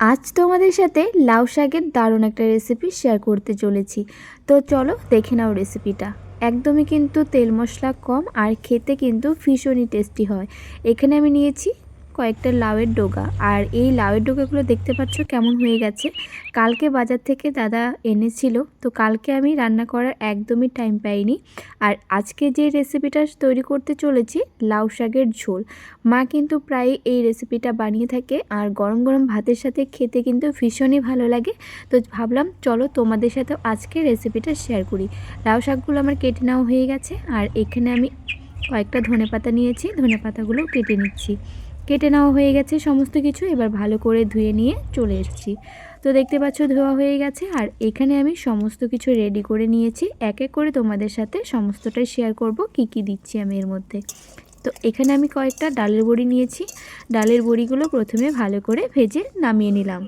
আজ তোমাদের সাথে লাউ শাকের দারুণ একটা রেসিপি শেয়ার করতে চলেছি। তো চলো দেখে নাও রেসিপিটা একদমই কিন্তু তেল মশলা কম আর খেতে কিন্তু ভীষণই টেস্টি হয়। এখানে আমি নিয়েছি কয়েকটা লাউয়ের ডোগা। আর এই লাউয়ের ডোগাগুলো দেখতে পাচ্ছ কেমন হয়ে গেছে। কালকে বাজার থেকে দাদা এনেছিল। তো কালকে আমি রান্না করার একদমই টাইম পাইনি। আর আজকে যে রেসিপিটা তৈরি করতে চলেছি, লাউ শাকের ঝোল। মা কিন্তু প্রায় এই রেসিপিটা বানিয়ে থাকে। আর গরম গরম ভাতের সাথে খেতে কিন্তু ভীষণই ভালো লাগে। তো ভাবলাম, চলো তোমাদের সাথে আজকে রেসিপিটা শেয়ার করি। লাউ শাকগুলো আমার কেটে নেওয়া হয়ে গেছে। আর এখানে আমি কয়েকটা ধনে পাতা নিয়েছি। ধনে পাতাগুলো কেটে নিচ্ছি। কেটে নেওয়া হয়ে গেছে সমস্ত কিছু। এবার ভালো করে ধুয়ে নিয়ে চলে এসেছি। তো দেখতে পাচ্ছ ধোয়া হয়ে গেছে আর এখানে আমি সমস্ত কিছু রেডি করে নিয়েছি। এক এক করে তোমাদের সাথে সমস্তটাই শেয়ার করব, কি কি দিচ্ছি আমি এর মধ্যে। তো এখানে আমি কয়েকটা ডালের বড়ি নিয়েছি। ডালের বড়িগুলো প্রথমে ভালো করে ভেজে নামিয়ে নিলাম।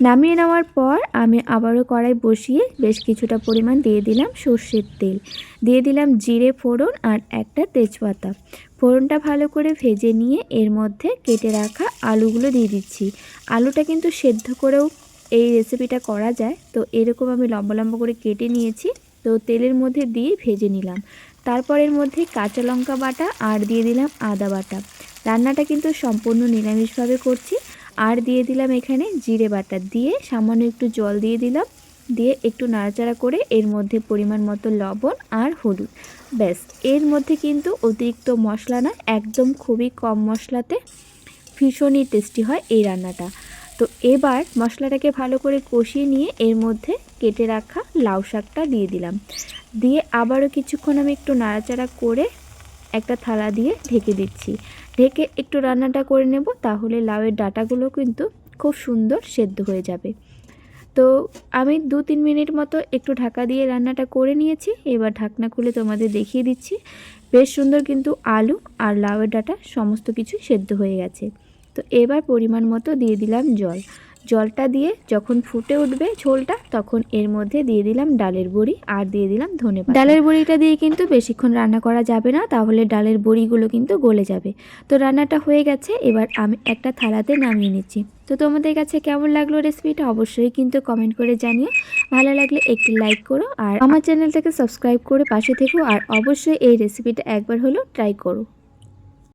নামিয়ে নেওয়ার পর আমি আবারও কড়াই বসিয়ে বেশ কিছুটা পরিমাণ দিয়ে দিলাম সর্ষের তেল। দিয়ে দিলাম জিরে ফোড়ন আর একটা তেজপাতা। ফোড়নটা ভালো করে ভেজে নিয়ে এর মধ্যে কেটে রাখা আলুগুলো দিয়ে দিচ্ছি। আলুটা কিন্তু সেদ্ধ করেও এই রেসিপিটা করা যায়। তো এরকম আমি লম্বা লম্বা করে কেটে নিয়েছি। তো তেলের মধ্যে দিয়ে ভেজে নিলাম। তারপর এর মধ্যে কাঁচা লঙ্কা বাটা আর দিয়ে দিলাম আদা বাটা। রান্নাটা কিন্তু সম্পূর্ণ নিরামিষভাবে করছি। আর দিয়ে দিলাম এখানে জিরে বাটা। দিয়ে সামান্য একটু জল দিয়ে দিলাম। দিয়ে একটু নাড়াচাড়া করে এর মধ্যে পরিমাণ মতো লবণ আর হলুদ। ব্যাস, এর মধ্যে কিন্তু অতিরিক্ত মশলা না, একদম খুবই কম মশলাতে ভীষণই টেস্টি হয় এই রান্নাটা। তো এবার মশলাটাকে ভালো করে কষিয়ে নিয়ে এর মধ্যে কেটে রাখা লাউ শাকটা দিয়ে দিলাম। দিয়ে আবারও কিছুক্ষণ আমি একটু নাড়াচাড়া করে একটা থালা দিয়ে ঢেকে দিচ্ছি। ঢেকে একটু রান্নাটা করে নেব, তাহলে লাউয়ের ডাটাগুলো কিন্তু খুব সুন্দর সেদ্ধ হয়ে যাবে। তো আমি দু তিন মিনিট মতো একটু ঢাকা দিয়ে রান্নাটা করে নিয়েছি। এবার ঢাকনা খুলে তোমাদের দেখিয়ে দিচ্ছি। বেশ সুন্দর কিন্তু আলু আর লাউয়ের ডাটা সমস্ত কিছু সেদ্ধ হয়ে গেছে। তো এবার পরিমাণ মতো দিয়ে দিলাম জল। জলটা দিয়ে যখন ফুটে উঠবে ঝোলটা, তখন এর মধ্যে দিয়ে দিলাম ডালের বড়ি আর দিয়ে দিলাম ধনে ডালের বড়িটা দিয়ে কিন্তু বেশিক্ষণ রান্না করা যাবে না, তাহলে ডালের বড়িগুলো কিন্তু গলে যাবে। তো রান্নাটা হয়ে গেছে, এবার আমি একটা থালাতে নামিয়ে নিচ্ছি। তো তোমাদের কাছে কেমন লাগল রেসিপিটা অবশ্যই কিন্তু কমেন্ট করে জানিও। ভালো লাগলে একটি লাইক করো আর আমার চ্যানেলটাকে সাবস্ক্রাইব করে পাশে থেকো আর অবশ্যই এই রেসিপিটা একবার হলো ট্রাই করো।